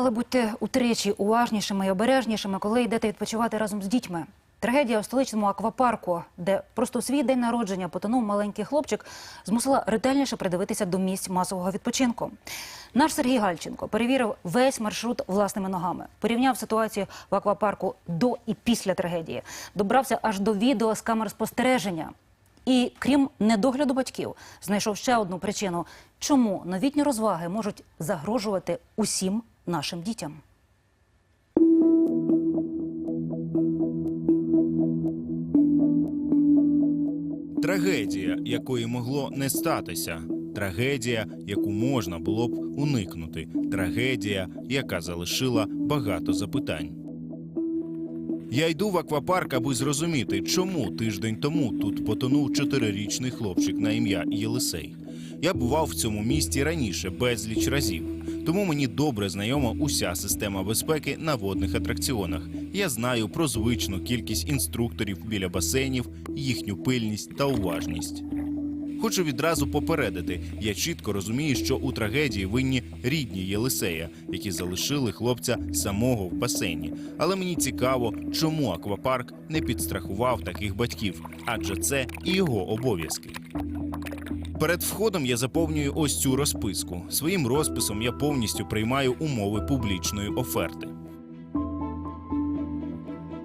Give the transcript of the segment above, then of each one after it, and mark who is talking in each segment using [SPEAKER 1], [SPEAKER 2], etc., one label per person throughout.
[SPEAKER 1] Але будьте утричі уважнішими і обережнішими, коли йдете відпочивати разом з дітьми. Трагедія у столичному аквапарку, де просто у свій день народження потонув маленький хлопчик, змусила ретельніше придивитися до місць масового відпочинку. Наш Сергій Гальченко перевірив весь маршрут власними ногами, порівняв ситуацію в аквапарку до і після трагедії, добрався аж до відео з камер спостереження. І крім недогляду батьків, знайшов ще одну причину, чому новітні розваги можуть загрожувати усім нашим дітям.
[SPEAKER 2] Трагедія, якої могло не статися. Трагедія, яку можна було б уникнути. Трагедія, яка залишила багато запитань. Я йду в аквапарк, аби зрозуміти, чому тиждень тому тут потонув чотирирічний хлопчик на ім'я Єлисей. Я бував в цьому місті раніше безліч разів, тому мені добре знайома уся система безпеки на водних атракціонах. Я знаю про звичну кількість інструкторів біля басейнів, їхню пильність та уважність. Хочу відразу попередити. Я чітко розумію, що у трагедії винні рідні Єлисея, які залишили хлопця самого в басейні. Але мені цікаво, чому аквапарк не підстрахував таких батьків, адже це і його обов'язки. Перед входом я заповнюю ось цю розписку. Своїм розписом я повністю приймаю умови публічної оферти.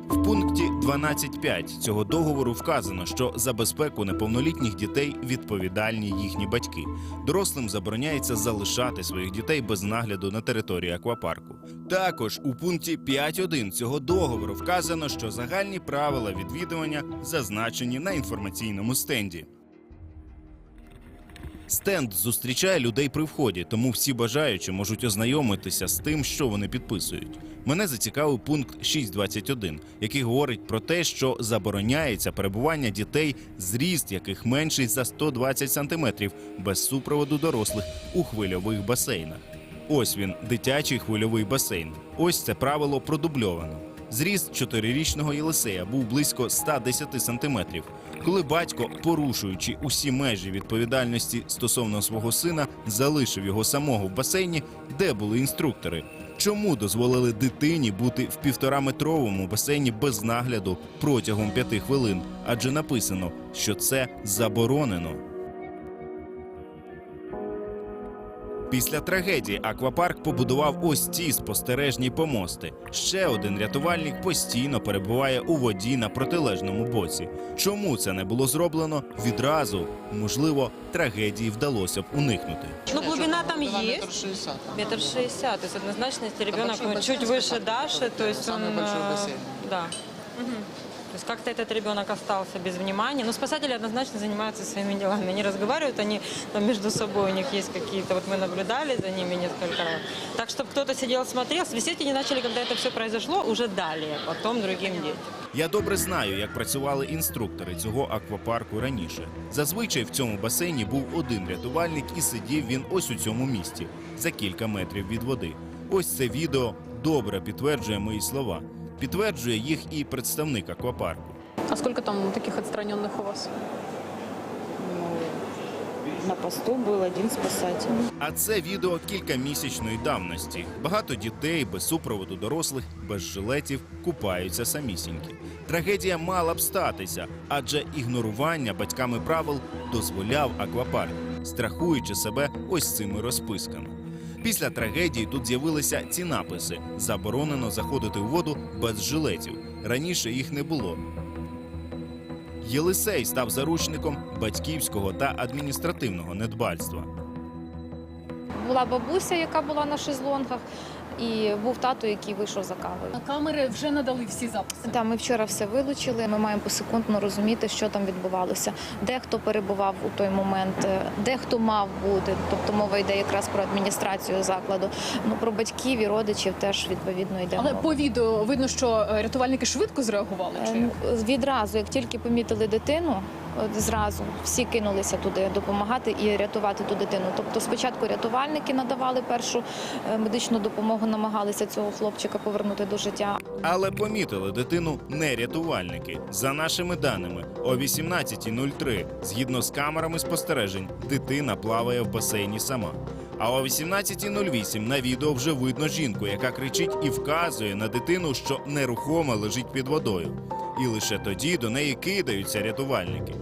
[SPEAKER 2] В пункті 12.5 цього договору вказано, що за безпеку неповнолітніх дітей відповідальні їхні батьки. Дорослим забороняється залишати своїх дітей без нагляду на території аквапарку. Також у пункті 5.1 цього договору вказано, що загальні правила відвідування зазначені на інформаційному стенді. Стенд зустрічає людей при вході, тому всі бажаючі можуть ознайомитися з тим, що вони підписують. Мене зацікавив пункт 6.21, який говорить про те, що забороняється перебування дітей, зріст яких менший за 120 сантиметрів без супроводу дорослих у хвильових басейнах. Ось він, дитячий хвильовий басейн. Ось це правило продубльовано. Зріст чотирирічного Єлисея був близько 110 сантиметрів. Коли батько, порушуючи усі межі відповідальності стосовно свого сина, залишив його самого в басейні, де були інструктори. Чому дозволили дитині бути в півтораметровому басейні без нагляду протягом п'яти хвилин? Адже написано, що це заборонено. Після трагедії аквапарк побудував ось ці спостережні помости. Ще один рятувальник постійно перебуває у воді на протилежному боці. Чому це не було зроблено відразу? Можливо, трагедії вдалося б уникнути.
[SPEAKER 3] Ну, глубина там
[SPEAKER 4] Была
[SPEAKER 3] есть.
[SPEAKER 4] метр шестьдесят. там.
[SPEAKER 3] Метр шестьдесят. То есть однозначно, если ребенок
[SPEAKER 4] большой
[SPEAKER 3] ну, чуть
[SPEAKER 4] бассейн,
[SPEAKER 3] выше
[SPEAKER 4] спасательный
[SPEAKER 3] Даши,
[SPEAKER 4] бассейн.
[SPEAKER 3] то есть
[SPEAKER 4] Самый
[SPEAKER 3] он...
[SPEAKER 4] большой
[SPEAKER 3] э,
[SPEAKER 4] бассейн.
[SPEAKER 3] Да. То есть как-то этот ребенок остался без внимания. Но спасатели однозначно занимаются своими делами. Они разговаривают, они там между собой, у них есть какие-то... Вот мы наблюдали за ними несколько раз. Так, чтобы кто-то сидел, смотрел. Свистеть они начали, когда это все произошло, уже далее, потом другим детям.
[SPEAKER 2] Я добре знаю, як працювали інструктори цього аквапарку раніше. Зазвичай в цьому басейні був один рятувальник, і сидів він ось у цьому місці, за кілька метрів від води. Ось це відео добре підтверджує мої слова. Підтверджує їх і представник аквапарку.
[SPEAKER 5] А сколько там таких отстраненных у вас?
[SPEAKER 6] Ну, на посту был один спасатель.
[SPEAKER 2] А це відео кількамісячної давності. Багато дітей без супроводу дорослих, без жилетів купаються самісінькі. Трагедія мала б статися, адже ігнорування батьками правил дозволяв аквапарк, страхуючи себе ось цими розписками. Після трагедії тут з'явилися ці написи: заборонено заходити у воду без жилетів. Раніше їх не було. Єлисей став заручником батьківського та адміністративного недбальства.
[SPEAKER 7] Була бабуся, яка була на шезлонгах, і був тато, який вийшов за кавою.
[SPEAKER 5] Камери вже надали всі записи.
[SPEAKER 7] Та ми вчора все вилучили. Ми маємо посекундно розуміти, що там відбувалося, де хто перебував у той момент, е, де хто мав бути. Тобто мова йде якраз про адміністрацію закладу. Ну про батьків і родичів теж відповідно йде.
[SPEAKER 5] Але
[SPEAKER 7] мова.
[SPEAKER 5] по відео видно, що е, рятувальники швидко зреагували.
[SPEAKER 7] Е,
[SPEAKER 5] Чи
[SPEAKER 7] ну, Відразу, як тільки помітили дитину, зразу всі кинулися туди допомагати і рятувати ту дитину. Тобто, спочатку рятувальники надавали першу е, медичну допомогу, намагалися цього хлопчика повернути до життя.
[SPEAKER 2] Але помітили дитину не рятувальники. За нашими даними, о 18.03, згідно з камерами спостережень, дитина плаває в басейні сама. А о 18.08 на відео вже видно жінку, яка кричить і вказує на дитину, що нерухомо лежить під водою. І лише тоді до неї кидаються рятувальники.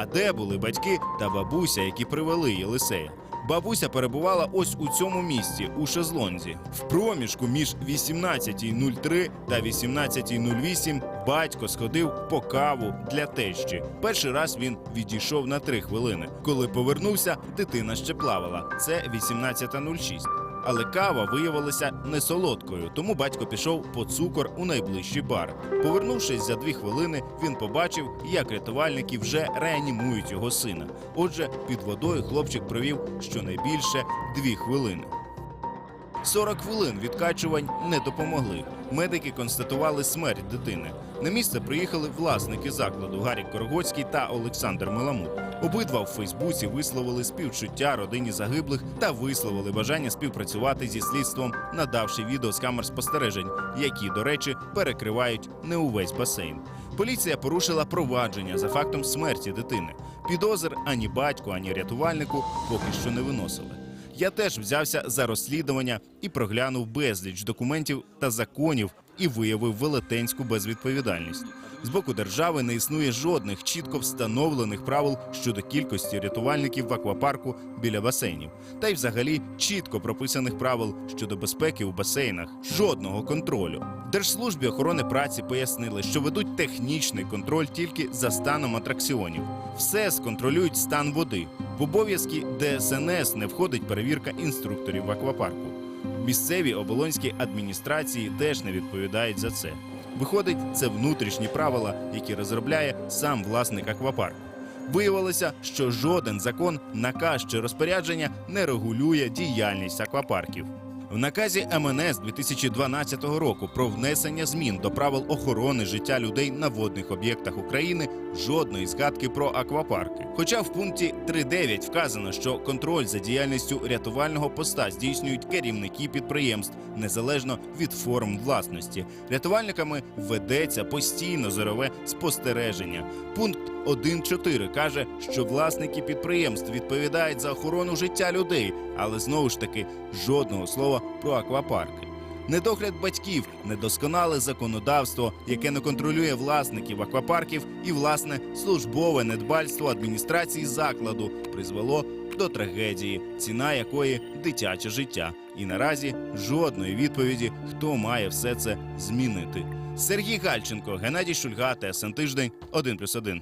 [SPEAKER 2] А де були батьки та бабуся, які привели Єлисея? Бабуся перебувала ось у цьому місці, у шезлонзі. В проміжку між 18.03 та 18.08 батько сходив по каву для тещі. Перший раз він відійшов на три хвилини. Коли повернувся, дитина ще плавала. Це 18.06. Але кава виявилася не солодкою, тому батько пішов по цукор у найближчий бар. Повернувшись за дві хвилини, він побачив, як рятувальники вже реанімують його сина. Отже, під водою хлопчик провів щонайбільше дві хвилини. 40 хвилин відкачувань не допомогли. Медики констатували смерть дитини. На місце приїхали власники закладу Гарік Коргоцький та Олександр Меламут. Обидва в Фейсбуці висловили співчуття родині загиблих та висловили бажання співпрацювати зі слідством, надавши відео з камер спостережень, які, до речі, перекривають не увесь басейн. Поліція порушила провадження за фактом смерті дитини. Підозр ані батьку, ані рятувальнику поки що не виносили. Я теж взявся за розслідування і проглянув безліч документів та законів і виявив велетенську безвідповідальність. З боку держави не існує жодних чітко встановлених правил щодо кількості рятувальників в аквапарку біля басейнів, та й взагалі чітко прописаних правил щодо безпеки у басейнах. Жодного контролю. Держслужбі охорони праці пояснили, що ведуть технічний контроль тільки за станом атракціонів. Все сконтролюють стан води. В обов'язки ДСНС не входить перевірка інструкторів в аквапарку. Місцеві оболонські адміністрації теж не відповідають за це. Виходить, це внутрішні правила, які розробляє сам власник аквапарку. Виявилося, що жоден закон, наказ чи розпорядження не регулює діяльність аквапарків. В наказі МНС 2012 року про внесення змін до правил охорони життя людей на водних об'єктах України жодної згадки про аквапарки. Хоча в пункті 3.9 вказано, що контроль за діяльністю рятувального поста здійснюють керівники підприємств незалежно від форм власності. Рятувальниками ведеться постійно зорове спостереження. Пункт 1.4 каже, що власники підприємств відповідають за охорону життя людей, але знову ж таки жодного слова про аквапарки. Недогляд батьків, недосконале законодавство, яке не контролює власників аквапарків, і власне службове недбальство адміністрації закладу призвело до трагедії, ціна якої дитяче життя. І наразі жодної відповіді, хто має все це змінити. Сергій Гальченко, Геннадій Шульга, ТСН Тиждень, 1+,1.